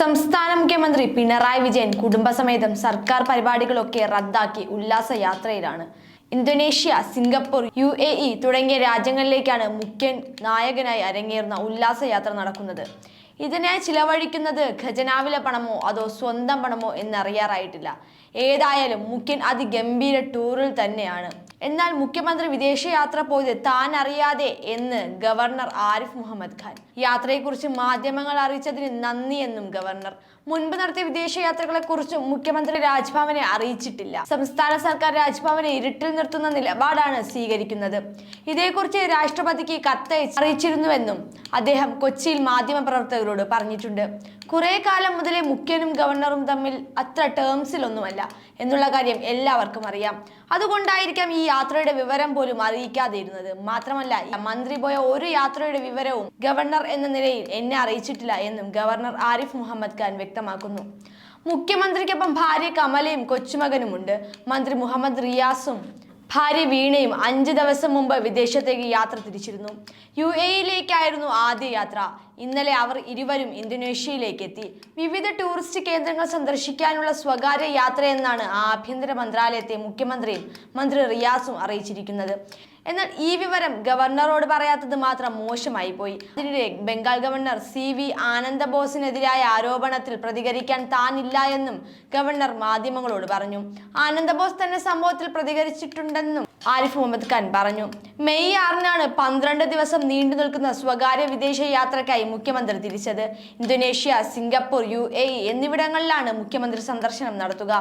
സംസ്ഥാന മുഖ്യമന്ത്രി പിണറായി വിജയൻ കുടുംബസമേതം സർക്കാർ പരിപാടികളൊക്കെ റദ്ദാക്കി ഉല്ലാസ യാത്രയിലാണ്. Indonesia Singapore U A E തുടങ്ങിയ രാജ്യങ്ങളിലേക്കാണ് മുഖ്യ നായകനായി അരങ്ങേറുന്ന ഉല്ലാസയാത്ര നടക്കുന്നത്. ഇതിനായി ചിലവഴിക്കുന്നത് ഖജനാവിലെ പണമോ അതോ സ്വന്തം പണമോ എന്നറിയാറായിട്ടില്ല. ഏതായാലും മുഖ്യൻ അതിഗംഭീര ടൂറിൽ തന്നെയാണ്. എന്നാൽ മുഖ്യമന്ത്രി വിദേശയാത്ര പോയത് താൻ അറിയാതെ എന്ന് ഗവർണർ ആരിഫ് മുഹമ്മദ് ഖാൻ. യാത്രയെക്കുറിച്ച് മാധ്യമങ്ങൾ അറിയിച്ചതിന് നന്ദി എന്നും ഗവർണർ മുൻപ് നടത്തിയ വിദേശയാത്രകളെക്കുറിച്ചും മുഖ്യമന്ത്രി രാജ്ഭവനെ അറിയിച്ചിട്ടില്ല. സംസ്ഥാന സർക്കാർ രാജ്ഭവനെ ഇരുട്ടിൽ നിർത്തുന്ന നിലപാടാണ് സ്വീകരിക്കുന്നത്. ഇതേക്കുറിച്ച് രാഷ്ട്രപതിക്ക് കത്തയച്ച് അറിയിച്ചിരുന്നുവെന്നും അദ്ദേഹം കൊച്ചിയിൽ മാധ്യമപ്രവർത്തകരോട് പറഞ്ഞിട്ടുണ്ട്. കുറെ കാലം മുതലേ മുഖ്യനും ഗവർണറും തമ്മിൽ അത്ര ടേംസിലൊന്നുമല്ല എന്നുള്ള കാര്യം എല്ലാവർക്കും അറിയാം. അതുകൊണ്ടായിരിക്കാം ഈ യാത്രയുടെ വിവരം പോലും അറിയിക്കാതെ ഇരുന്നത് മാത്രമല്ല മന്ത്രി പോയ ഒരു യാത്രയുടെ വിവരവും ഗവർണർ എന്ന നിലയിൽ എന്നെ അറിയിച്ചിട്ടില്ല എന്നും ഗവർണർ ആരിഫ് മുഹമ്മദ് ഖാൻ വ്യക്തമാക്കുന്നു. മുഖ്യമന്ത്രിക്കൊപ്പം ഭാര്യ കമലയും കൊച്ചുമകനുമുണ്ട്. മന്ത്രി മുഹമ്മദ് റിയാസും ഭാര്യ വീണയും അഞ്ച് ദിവസം മുമ്പ് വിദേശത്തേക്ക് യാത്ര തിരിച്ചിരുന്നു. യു എയിലേക്കായിരുന്നു ആദ്യ യാത്ര. ഇന്നലെ അവർ ഇരുവരും ഇന്തോനേഷ്യയിലേക്ക് എത്തി വിവിധ ടൂറിസ്റ്റ് കേന്ദ്രങ്ങൾ സന്ദർശിക്കാനുള്ള സ്വകാര്യ യാത്രയെന്നാണ് ആഭ്യന്തര മന്ത്രാലയത്തെ മുഖ്യമന്ത്രിയും മന്ത്രി റിയാസും അറിയിച്ചിരിക്കുന്നത്. എന്നാൽ ഈ വിവരം ഗവർണറോട് പറയാത്തത് മാത്രം മോശമായി പോയി അതിനിടെ ബംഗാൾ ഗവർണർ സി വി ആനന്ദ ബോസിനെതിരായ ആരോപണത്തിൽ പ്രതികരിക്കാൻ താനില്ല എന്നും ഗവർണർ മാധ്യമങ്ങളോട് പറഞ്ഞു. ആനന്ദ ബോസ് തന്നെ സംഭവത്തിൽ പ്രതികരിച്ചിട്ടുണ്ടെന്നും ആരിഫ് മുഹമ്മദ് ഖാൻ പറഞ്ഞു. മെയ് ആറിനാണ് പന്ത്രണ്ട് ദിവസം നീണ്ടു നിൽക്കുന്ന സ്വകാര്യ വിദേശ യാത്രയ്ക്കായി മുഖ്യമന്ത്രി തിരിച്ചത്. ഇന്തോനേഷ്യ സിംഗപ്പൂർ യു എ എന്നിവിടങ്ങളിലാണ് മുഖ്യമന്ത്രി സന്ദർശനം നടത്തുക.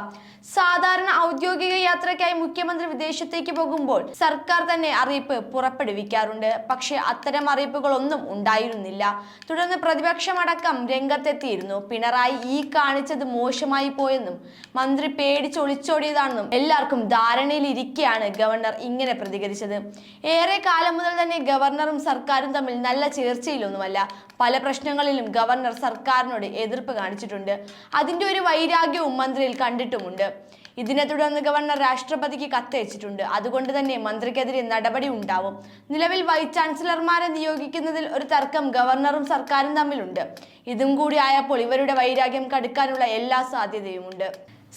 സാധാരണ ഔദ്യോഗിക യാത്രയ്ക്കായി മുഖ്യമന്ത്രി വിദേശത്തേക്ക് പോകുമ്പോൾ സർക്കാർ തന്നെ അറിയിപ്പ് പുറപ്പെടുവിക്കാറുണ്ട്. പക്ഷേ അത്തരം അറിയിപ്പുകളൊന്നും ഉണ്ടായിരുന്നില്ല. തുടർന്ന് പ്രതിപക്ഷമടക്കം രംഗത്തെത്തിയിരുന്നു. പിണറായി ഈ കാണിച്ചത് മോശമായി പോയെന്നും മന്ത്രി പേടിച്ചൊളിച്ചോടിയതാണെന്നും എല്ലാവർക്കും ധാരണയിലിരിക്കെയാണ് ഗവർണർ ഇങ്ങനെ പ്രതികരിച്ചത്. ഏറെ കാലം മുതൽ തന്നെ ഗവർണറും സർക്കാരും തമ്മിൽ നല്ല ചേർച്ചയിലൊന്നുമല്ല. പല പ്രശ്നങ്ങളിലും ഗവർണർ സർക്കാരിനോട് എതിർപ്പ് കാണിച്ചിട്ടുണ്ട്. അതിന്റെ ഒരു വൈരാഗ്യവും മന്ത്രിയിൽ കണ്ടിട്ടുമുണ്ട്. ഇതിനെ തുടർന്ന് ഗവർണർ രാഷ്ട്രപതിക്ക് കത്തയച്ചിട്ടുണ്ട്. അതുകൊണ്ട് തന്നെ മന്ത്രിക്കെതിരെ നടപടി ഉണ്ടാവും. നിലവിൽ വൈസ് ചാൻസലർമാരെ നിയോഗിക്കുന്നതിൽ ഒരു തർക്കം ഗവർണറും സർക്കാരും തമ്മിലുണ്ട്. ഇതും കൂടി ആയപ്പോൾ ഇവരുടെ വൈരാഗ്യം കടുക്കാനുള്ള എല്ലാ സാധ്യതയുമുണ്ട്.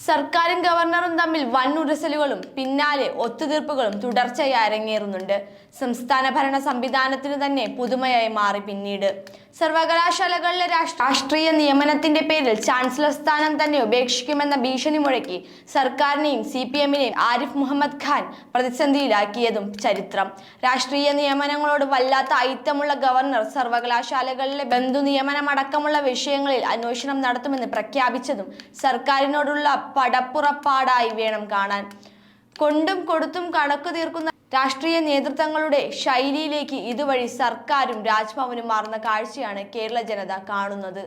സർക്കാരും ഗവർണറും തമ്മിൽ വൻ ഉരസലുകളും പിന്നാലെ ഒത്തുതീർപ്പുകളും തുടർച്ചയായി അരങ്ങേറുന്നുണ്ട്. സംസ്ഥാന ഭരണ സംവിധാനത്തിന് തന്നെ പുതുമയായി മാറി പിന്നീട്. സർവകലാശാലകളിലെ രാഷ്- രാഷ്ട്രീയ നിയമനത്തിന്റെ പേരിൽ ചാൻസലർ സ്ഥാനം തന്നെ ഉപേക്ഷിക്കുമെന്ന ഭീഷണി മുഴക്കി സർക്കാരിനെയും സി പി എമ്മിനെയും ആരിഫ് മുഹമ്മദ് ഖാൻ പ്രതിസന്ധിയിലാക്കിയതും ചരിത്രം. രാഷ്ട്രീയ നിയമനങ്ങളോട് വല്ലാത്ത ഐത്തമുള്ള ഗവർണർ സർവകലാശാലകളിലെ ബന്ധു നിയമനമടക്കമുള്ള വിഷയങ്ങളിൽ അന്വേഷണം നടത്തുമെന്ന് പ്രഖ്യാപിച്ചതും സർക്കാരിനോടുള്ള പടപ്പുറപ്പാടായി വേണം കാണാൻ. കൊണ്ടും കൊടുത്തും കണക്ക് തീർക്കുന്ന രാഷ്ട്രീയ നേതൃത്വങ്ങളുടെ ശൈലിയിലേക്ക് ഇതുവഴി സർക്കാരും രാജ്ഭവനും മാറുന്ന കാഴ്ചയാണ് കേരള ജനത കാണുന്നത്.